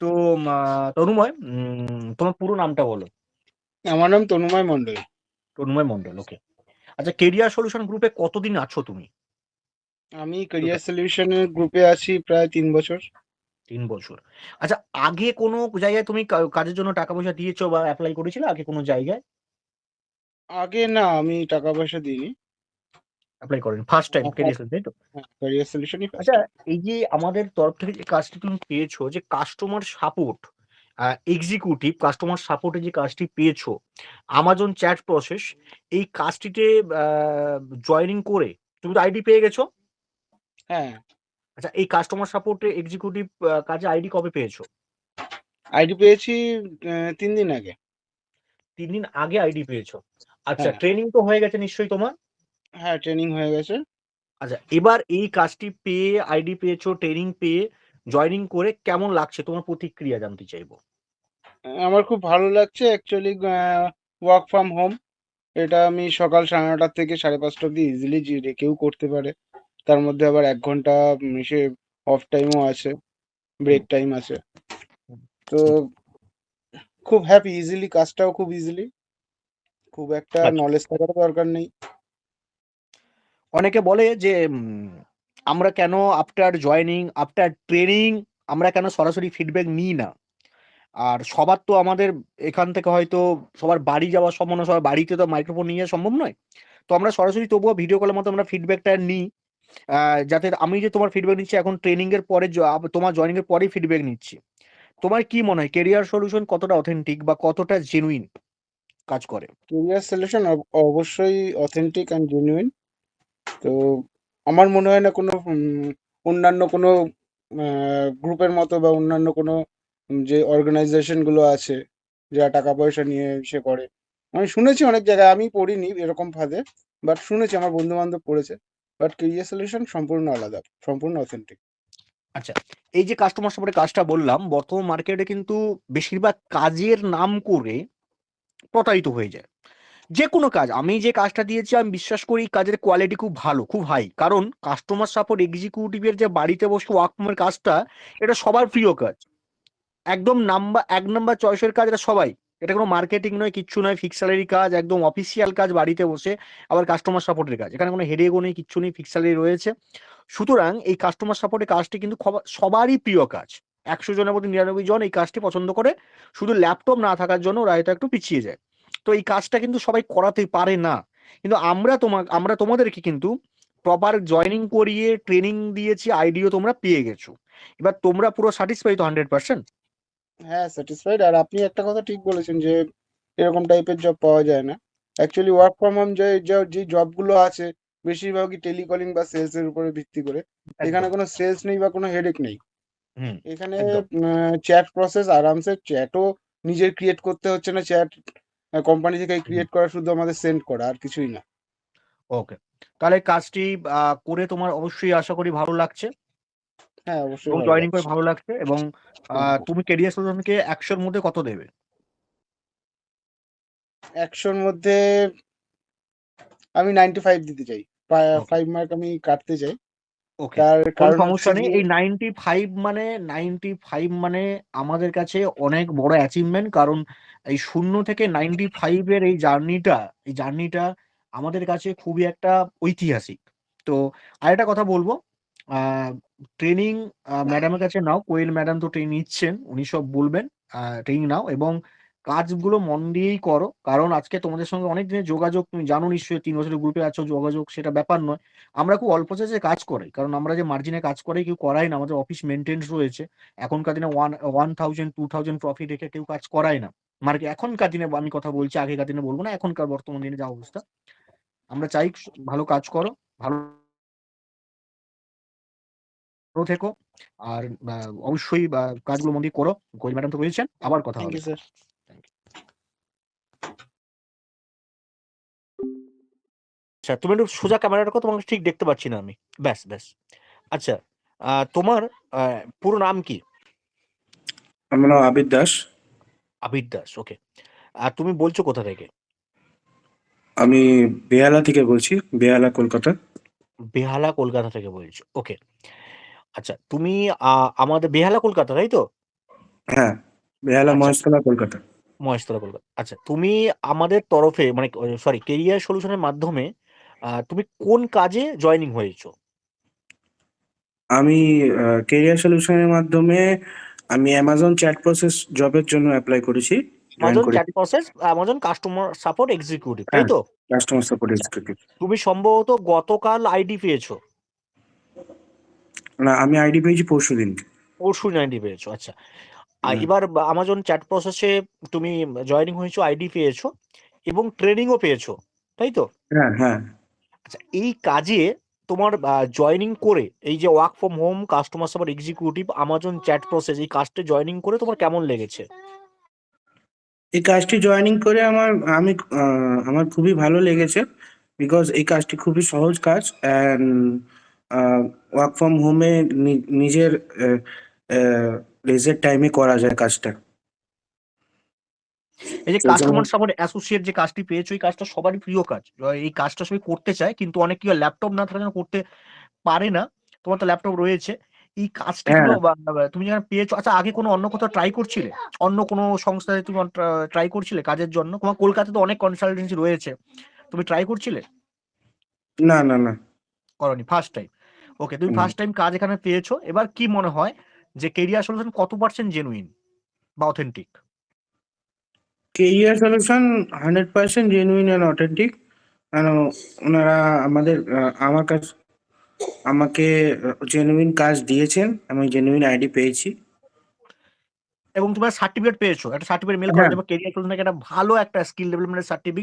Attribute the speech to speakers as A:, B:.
A: তো তনুময় তোমার পুরো নামটা বলো।
B: আমার নাম তনুময় মণ্ডল।
A: তনুময় মণ্ডল, ওকে। আচ্ছা কেরিয়ার সলিউশন গ্রুপে কতদিন আছো তুমি?
B: আমি কেরিয়ার সলিউশন গ্রুপে আছি প্রায় তিন বছর।
A: তিন বছর। আচ্ছা আগে কোনো জায়গায় তুমি কাজের জন্য টাকা-পয়সা দিয়েছ বা অ্যাপ্লাই করেছিলে আগে কোনো জায়গায়?
B: আগে না আমি টাকা-পয়সা দিইনি।
A: এপ্লাই করেনি। ফার্স্ট টাইম
B: হ্যাঁ,
A: ক্যারিয়ার সলিউশন তাই তো?
B: হ্যাঁ, ক্যারিয়ার সলিউশনই
A: আচ্ছা এই যে আমাদের তরফ থেকে যে কাজটি তুমি পেয়েছ যে customer support executive customer support যে কাজটি পেয়েছ, Amazon চ্যাট প্রসেস এই কাজটিতে জয়েনিং করে তুমি তো আইডি পেয়ে গেছো?
B: হ্যাঁ।
A: আচ্ছা এই কাস্টমার সাপোর্ট এক্সিকিউটিভ কাজে আইডি কবে পেয়েছ?
B: আইডি পেয়েছি ৩ দিন আগে।
A: ৩ দিন আগে আইডি পেয়েছ। আচ্ছা
B: হ্যাঁ।
A: ট্রেনিং তো হয়ে গেছে নিশ্চয়ই তোমার?
B: হ্যাঁ, ট্রেনিং হয়ে গেছে।
A: আচ্ছা এবার এই কাজটি পেয়ে আইডি পেয়েছ, ট্রেনিং পেয়ে জয়েনিং করে কেমন লাগছে তোমার প্রতিক্রিয়া জানতে চাইব?
B: আমার খুব ভালো লাগছে অ্যাকচুয়ালি ওয়ার্ক ফ্রম হোম। এটা আমি সকাল ৯:৩০ থেকে ৫:৩০ অব্দি ইজিলি কেউ করতে পারে। তার মধ্যে আবার এক ঘণ্টা সে অফ টাইমও আছে, ব্রেক টাইম আছে। তো খুব হ্যাপি ইজিলি কাজটাও খুব ইজিলি। খুব একটা
A: আচ্ছা।
B: নলেজ থাকারও দরকার নেই।
A: অনেকে বলে যে আমরা কেন আফটার জয়েনিং, আফটার ট্রেনিং আমরা কেন সরাসরি ফিডব্যাক নিই না? আর সবার তো আমাদের এখান থেকে হয়তো সবার বাড়ি যাওয়া সম্ভব না, সবার বাড়িতে তো মাইক্রোফোন নিয়ে সম্ভব নয়। তো আমরা সরাসরি তবুও ভিডিও কলের মতো আমরা ফিডব্যাকটা নিই। যাতে আমি যে তোমার ফিডব্যাক নিচ্ছি এখন ট্রেনিং এর পরে তোমার জয়েনিং এর পরেই ফিডব্যাক নিচ্ছি। তোমার কি মনে হয় কেরিয়ার সলিউশন কতটা অথেন্টিক বা কতটা জেনুইন কাজ করে?
B: কেরিয়ার সলিউশন অব অবশ্যই অথেন্টিক অ্যান্ড জেনুইন। তো আমার মনে হয় না কোনো অন্যান্য কোনো গ্রুপের মতো বা অন্যান্য কোনো যে অর্গানাইজেশনগুলো আছে, যারা টাকা-পয়সা নিয়ে ইসে করে। আমি শুনেছি অনেক জায়গায়, আমি পড়িনি এরকম ফাঁদে। বাট শুনেছি আমার বন্ধু-বান্ধব পড়েছে। বাট ক্যারিয়ার সলিউশন সম্পূর্ণ আলাদা, সম্পূর্ণ অথেন্টিক।
A: আচ্ছা, এই যে কাস্টমার সাপোর্ট এর কাজটা বললাম, বর্তমান মার্কেটে কিন্তু বেশিরভাগ কাজের নাম করে প্রতারিত হয়ে যায়। যেকোনো কাজ, আমি যে কাজটা দিয়েছি আমি বিশ্বাস করি কাজের কোয়ালিটি খুব ভালো, খুব হাই। কারণ কাস্টমার সাপোর্ট এক্সিকিউটিভ এর যে বাড়িতে বসে ওয়ার্ক ফ্রমের কাজটা, এটা সবার প্রিয় কাজ। একদম নাম্বার এক নাম্বার চয়েসের কাজ এটা সবাই। এটা কোনো মার্কেটিং নয়, কিচ্ছু নয়, ফিক্স স্যালারি কাজ, একদম অফিসিয়াল কাজ বাড়িতে বসে, আবার কাস্টমার সাপোর্টের কাজ। এখানে কোনো ও নেই, কিচ্ছু নেই, ফিক্স স্যালারি রয়েছে। সুতরাং এই কাস্টমার সাপোর্ট এর কাজটি কিন্তু সবারই প্রিয় কাজ। ১০০ জনের মধ্যে ৯৯ জন এই কাজটি পছন্দ করে। শুধু ল্যাপটপ না থাকার জন্য ওরা হয়তো একটু পিছিয়ে যায়। তো এই কাজটা কিন্তু সবাই করাতে পারে না। কিন্তু আমরা তোমা আমরা তোমাদেরকে কিন্তু প্রপার জয়েনিং করিয়ে ট্রেনিং দিয়েছি, আইডিও তোমরা পেয়ে গেছো। এবার তোমরা পুরো স্যাটিসফাই তো 100%?
B: হ্যাঁ, স্যাটিসফাইড আর আপনি একটা কথা ঠিক বলেছেন যে এরকম টাইপের জব পাওয়া যায় না। অ্যাকচুয়ালি ওয়ার্ক ফ্রম হোম যে য জবগুলো আছে বেশিরভাগই টেলিকলিং বা সেলস এর উপরে ভিত্তি করে। এখানে কোনো সেলস নেই বা কোনো হেডেক নেই।
A: হুম,
B: এখানে। চ্যাট প্রসেস আরামসে চ্যাটও নিজের ক্রিয়েট করতে হচ্ছে না চ্যাট কোম্পানি থেকে ক্রিয়েট করা শুধু আমাদের সেন্ড করা আর কিছুই না।
A: ওকে। তাহলে কাজটি করে তোমার অবশ্যই আশা করি ভালো লাগছে।
B: হ্যাঁ, অবশ্যই
A: জয়েনিং করে ভালো লাগছে এবং তুমি ক্যারিয়ার সলিউশনকে ১০০ র মধ্যে কত দেবে?
B: ১০০ র মধ্যে আমি 95 দিতে চাই। 5 মার্ক আমি কাটতে চাই।
A: ওকে।
B: তার কারণ
A: সমস্যা নেই।
B: গিয়ে
A: এই 95 মানে 95 মানে আমাদের কাছে অনেক বড় অ্যাচিভমেন্ট। কারণ এই ০ থেকে 95 এর এই জার্নিটা, এই জার্নিটা আমাদের কাছে খুবই একটা ঐতিহাসিক। তো আরেকটা কথা বলব, ট্রেনিং ম্যাডামের কাছে নাও। কোয়েল ম্যাডাম তো ট্রেনিং নিচ্ছেন। উনি সব বলবেন। ট্রেনিং নাও এবং কাজগুলো মন দিয়েই করো। কারণ আজকে তোমাদের সঙ্গে অনেক দিনের যোগাযোগ তুমি জানো নিশ্চয়ই তিন বছরের গ্রুপে আছো, যোগাযোগ সেটা ব্যাপার নয়। আমরা খুব অল্প চার্জে কাজ করাই। কারণ আমরা যে মার্জিনে কাজ করাই কেউ করাই না। আমাদের অফিস মেইনটেন্যান্স রয়েছে। এখনকার দিনে ওয়ান 1000 2000 প্রফিট রেখে কেউ কাজ করায় না। মার্কে এখনকার দিনে আমি কথা বলছি, আগেকার দিনে বলব না। এখনকার বর্তমান দিনে যা অবস্থা। আমরা চাই ভালো কাজ করো, ভালো ভালো থেকো। আর অবশ্যই কাজগুলো মন দিয়ে করো। কোয়েল ম্যাডাম তো রয়েছেন। আবার কথা হবে। আচ্ছা, তুমি একটু সোজা ক্যামেরাটা রাখো, তোমাকে ঠিক দেখতে পাচ্ছি না আমি। ব্যাস, ব্যাস। আচ্ছা, তোমার পুরো নাম কি?
C: আমার নাম আবির দাস।
A: আবির দাস, ওকে। আর তুমি বলছো কোথা থেকে?
C: আমি বেহালা থেকে বলছি। বেহালা, কলকাতা।
A: বেহালা, কলকাতা থেকে বলছো। ওকে। আচ্ছা, তুমি আমাদের বেহালা, কলকাতা, তাই তো?
C: হ্যাঁ বেহালা
A: আচ্ছা।
C: মহেশতলা কলকাতা
A: মহেশতলা কলকাতা আচ্ছা তুমি আমাদের তরফে মানে সরি কেরিয়ার সলিউশনের মাধ্যমে তুমি কোন কাজে জয়েনিং হয়েছো?
C: আমি কেরিয়ার সলিউশনের মাধ্যমে আমি অ্যামাজন চ্যাট প্রসেস জবের জন্য অ্যাপ্লাই করেছি।
A: Amazon chat process Amazon customer support executive তাই। তো
C: কাস্টমার সাপোর্ট এক্সিকিউটিভ
A: তুমি সম্ভবত গতকাল আইডি পেয়েছ।
C: না আমি আইডি পেয়েছি পরশু দিন।
A: পরশু আইডি পেয়েছ আচ্ছা। আর এবার আমাজন চ্যাট প্রসেসে তুমি জয়েনিং হয়েছো আইডি পেয়েছ এবং ট্রেনিংও পেয়েছ তাই তো
C: হ্যাঁ হ্যাঁ।
A: আচ্ছা এই কাজে তোমার জয়েনিং করে এই যে work from home customer support executive Amazon chat process এই কাজটা জয়েনিং করে তোমার কেমন লেগেছে?
C: এই কাজটি জয়েনিং করে আমার, আমি আমার খুবই ভালো লেগেছে বিকজ এই কাজটি খুবই সহজ কাজ অ্যান্ড ওয়ার্ক ফ্রম হোমে নিজের লেজার টাইমে করা যায় কাজটা।
A: এই যে কাস্টমার সাপোর্ট অ্যাসোসিয়েট যে কাজটি পেয়েছ এই কাজটা সবারই প্রিয় কাজ। এই কাজটা সবাই করতে চায় কিন্তু অনেক কি ল্যাপটপ না থাকার জন্য করতে পারে না। তোমার তো ল্যাপটপ রয়েছে। এই কাজটি
C: হ্যাঁ।
A: তুমি যখন পেয়েছ আচ্ছা আগে কোনো অন্য কোথাও ট্রাই করছিলে? অন্য কোনো সংস্থায় তুমি ট্রাই করছিলে কাজের জন্য? তোমার কলকাতাতে অনেক কনসালটেন্সি রয়েছে। তুমি ট্রাই করছিলে?
C: না না না।
A: করনি ফার্স্ট টাইম ওকে তুমি ফার্স্ট টাইম কাজ এখানে পেয়েছ। এবার কি মনে হয় যে কেরিয়ার সলিউশন কত পার্সেন্ট জেনুইন বা authentic
C: career solution hundred percent genuine and authentic ওনারা আমাদের আমার কাছ আমাকে জেনুইন কাজ দিয়েছেন। আমি জেনুইন আইডি পেয়েছি।
A: এবং তোমার সার্টিফিকেট পেয়েছ। একটা সার্টিফিকেট মেল করে
C: দেবো।
A: যাবে কেরিয়ার সলিউশন একটা ভালো একটা স্কিল ডেভেলপমেন্টের সার্টিফিকেট